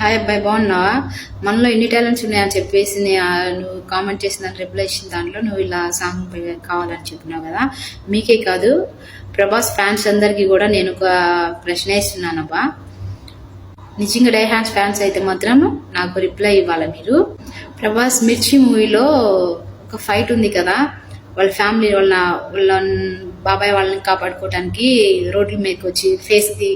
Hi అబ్బాయి బాగున్నావా? మనలో ఎన్ని టాలెంట్స్ ఉన్నాయని చెప్పేసి నువ్వు కామెంట్ చేసిన దాని రిప్లై ఇచ్చిన దాంట్లో నువ్వు ఇలా సాంగ్ కావాలని చెప్పినావు కదా. మీకే కాదు ప్రభాస్ ఫ్యాన్స్ అందరికీ కూడా నేను ఒక ప్రశ్న ఇస్తున్నానబ్బా నిజంగా డై హ్యాండ్స్ ఫ్యాన్స్ అయితే మాత్రం నాకు రిప్లై ఇవ్వాలి మీరు? ప్రభాస్ మిర్చి మూవీలో ఒక ఫైట్ ఉంది కదా. వాళ్ళ ఫ్యామిలీ వాళ్ళ వాళ్ళ బాబాయ్ వాళ్ళని కాపాడుకోవడానికి రోడ్ల మీదకి వచ్చి ఫేస్కి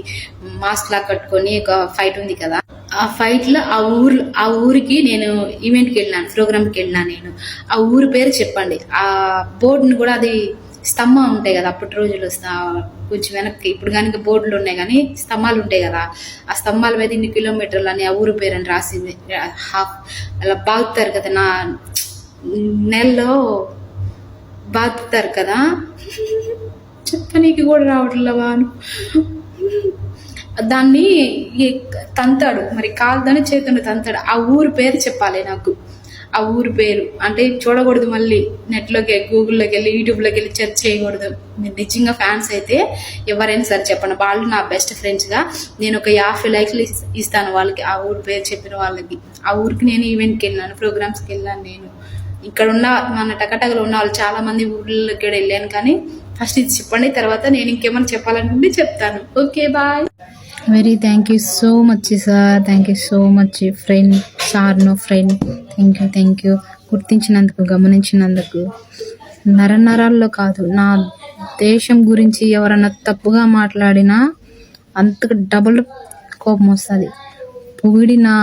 మాస్క్ లా కట్టుకొని ఒక ఫైట్ ఉంది కదా. ఆ ఫైట్లో ఆ ఊరు ఆ ఊరికి నేను ఈవెంట్కి వెళ్ళినాను ప్రోగ్రామ్ వెళ్ళినాను నేను. ఆ ఊరి పేరు చెప్పండి. ఆ బోర్డుని కూడా అది స్తంభం ఉంటాయి కదా అప్పటి రోజుల్లో కొంచెం వెనక్కి ఇప్పుడు కనుక బోర్డులు ఉన్నాయి కానీ స్తంభాలు ఉంటాయి కదా ఆ స్తంభాల మీద ఇన్ని కిలోమీటర్లు అని ఆ ఊరు పేరు అని రాసింది. హాఫ్ అలా బాగుతారు కదా నా నెలలో బాగుతారు కదా. చెప్పనీకి కూడా రావట్లే వాను దాన్ని తంతాడు మరి కాలుదని చేతుని తంతాడు. ఆ ఊరు పేరు చెప్పాలి నాకు. ఆ ఊరు పేరు. అంటే చూడకూడదు మళ్ళీ. నెట్లోకి గూగుల్లోకి వెళ్ళి యూట్యూబ్లోకి వెళ్ళి సెర్చ్ చేయకూడదు. మీరు నిజంగా ఫ్యాన్స్ అయితే ఎవరైనా సరే చెప్పండి. వాళ్ళు నా బెస్ట్ ఫ్రెండ్స్గా. నేను ఒక యాభై లైక్లు ఇస్తాను వాళ్ళకి. ఆ ఊరు పేరు చెప్పిన వాళ్ళకి. ఆ ఊరికి నేను ఈవెంట్కి వెళ్ళాను ప్రోగ్రామ్స్కి వెళ్ళాను నేను. ఇక్కడ ఉన్న మన టకటకలో ఉన్న వాళ్ళు చాలామంది ఊళ్ళకి వెళ్ళాను కానీ ఫస్ట్ ఇది చెప్పండి తర్వాత నేను ఇంకేమైనా చెప్పాలనుకుంటే చెప్తాను. Okay bye. Very thank you so much sir thank you so much friend sir no friend thank you thank you గుర్తించినందుకు గమనించినందుకు. నర నరాల్లో కాదు నా దేశం గురించి ఎవరన్నా తప్పుగా మాట్లాడినా అంతకు డబుల్ కోపం వస్తుంది. పొగిడి నా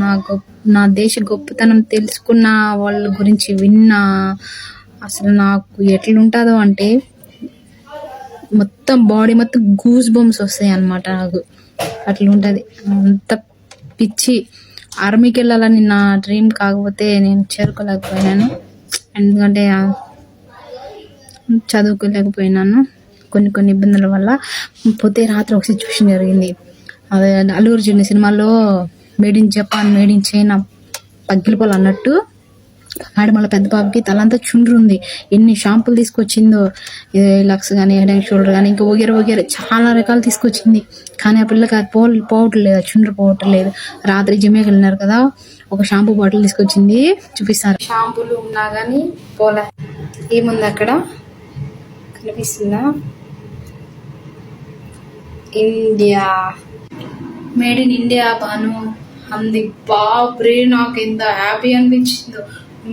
నా గొప్ప నా దేశ గొప్పతనం తెలుసుకున్న వాళ్ళ గురించి విన్నా అసలు నాకు ఎట్లుంటుందో అంటే మొత్తం బాడీ మొత్తం గూస్ బొమ్స్ వస్తాయి అన్నమాట నాకు. అట్లా ఉంటుంది అంత పిచ్చి. ఆర్మీకి వెళ్ళాలని నా డ్రీమ్ కాకపోతే నేను చేరుకోలేకపోయినాను. ఎందుకంటే చదువుకోలేకపోయినాను. కొన్ని కొన్ని ఇబ్బందుల వల్ల. పోతే రాత్రి ఒక సిచ్యువేషన్ జరిగింది. అదే అల్లూరు చిన్న సినిమాలో made in Japan made in China పగిలిపోలు అన్నట్టు. ఆడ మళ్ళీ పెద్ద బాబుకి తలంతా చుండ్రు ఉంది ఎన్ని షాంపులు తీసుకొచ్చిందో లక్స్ కానీ హెడ్ అండ్ షోల్డర్ కానీ ఇంకా వగేర వగేర చాలా రకాలు తీసుకొచ్చింది. కానీ ఆ పిల్లకి అది పో పోవటం లేదు ఆ చుండ్రు పోవటం లేదు. రాత్రి జిమ్కి వెళ్ళినారు కదా ఒక షాంపూ బాటిల్ తీసుకొచ్చింది. చూపిస్తారు? షాంపూలు ఉన్నా కానీ పోలే. ఏముంది అక్కడ? కనిపిస్తుందా? ఇండియా. మేడ్ ఇన్ ఇండియా పాను అంది బాబ్రే నాకు ఎంత హ్యాపీ అనిపించిందో.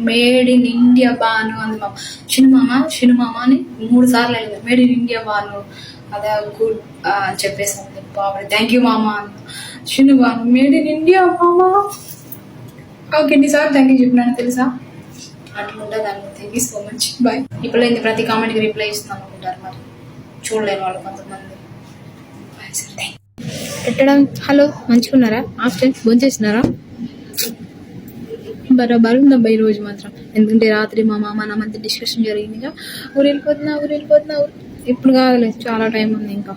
మేడ్ ఇన్ ఇండియా బాను అంది మామ చిన్నమామ చిన్నమామ అని మూడు సార్లు అడిగింది మేడ్ ఇన్ ఇండియా బాను. అదే గుడ్ అని చెప్పేసి అంది. బాబు థ్యాంక్ యూ మామ అంది. చిన్న మేడ్ ఇన్ ఇండియా మామ. ఓకే సార్ థ్యాంక్ యూ చెప్పినాను తెలుసా? అట్లుంటుంది అండి thank you so much bye ఇప్పుడు ఏంది ప్రతి కామెంట్కి రిప్లై ఇస్తున్నాను అనుకుంటారు మరి. చూడలేని వాళ్ళు కొంతమంది. బాయ్ సార్ థ్యాంక్ పెట్టడం హలో మంచిగున్నారా? ఆఫ్టర్ భోజనం చేసినారా బరాబర్ ఉందబ్బా ఈ రోజు మాత్రం. ఎందుకంటే రాత్రి మా మామ నా మధ్య డిస్కషన్ జరిగిందిగా ఊరు వెళ్ళిపోతున్నా ఊరు వెళ్ళిపోతున్నా ఇప్పుడు కాదులే చాలా టైం ఉంది ఇంకా.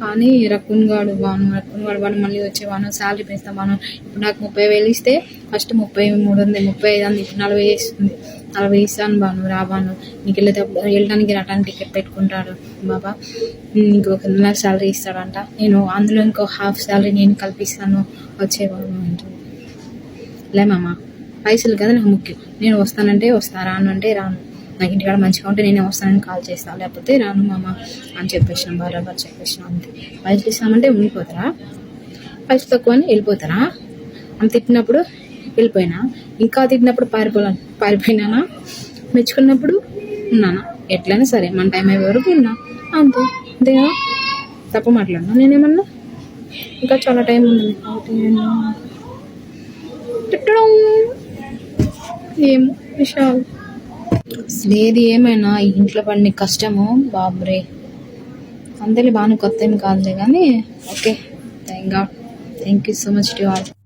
కానీ రకున్ గాడు బాను రకున్ గాడు వాడు మళ్ళీ వచ్చేవాను శాలరీ పెంచుతా బాను ఇప్పుడు నాకు ముప్పై వేలు ఇస్తే ఫస్ట్ ముప్పై మూడు ఉంది ముప్పై ఐదు ఉంది ఇప్పుడు నలభై వేస్తుంది. నలభై ఇస్తాను బాను రాబాను నీకు వెళ్ళేటప్పుడు వెళ్ళడానికి రావడానికి టికెట్ పెట్టుకుంటాడు బాబా. నీకు ఒక నెల శాలరీ ఇస్తాడంట. నేను అందులో ఇంకో హాఫ్ శాలరీ నేను కల్పిస్తాను వచ్చేవాను అంటుంది. లే మామ. పైసలు కదా నాకు ముఖ్యం. నేను వస్తానంటే వస్తా రాను అంటే రాను. నాకు ఇంటికాడ మంచిగా ఉంటే నేనే వస్తానని కాల్ చేస్తాను లేకపోతే రాను మామ అని చెప్పేసినాం బరాబర్ చెప్పేసినాం అంతే. పైసలు ఇస్తామంటే ఉండిపోతారా? పైసలు తక్కువ అని వెళ్ళిపోతారా? అంత తిట్టినప్పుడు వెళ్ళిపోయినా? ఇంకా తిట్టినప్పుడు పారిపోలే పారిపోయినానా? మెచ్చుకున్నప్పుడు ఉన్నానా? ఎట్లయినా సరే మన టైం అయ్యే వరకు ఉన్నా. అంతే. అంతేగా? తప్పు మాట్లాడినా నేనేమన్నా? ఇంకా చాలా టైం ఉంది. తిట్టడం ఏమో విశాల్. అసలు ఏది ఏమైనా ఇంట్లో పడిన కష్టము. బాబురే. అందరి బాగా కొత్త ఏం కాదులే కానీ okay. Thank God thank you so much to all.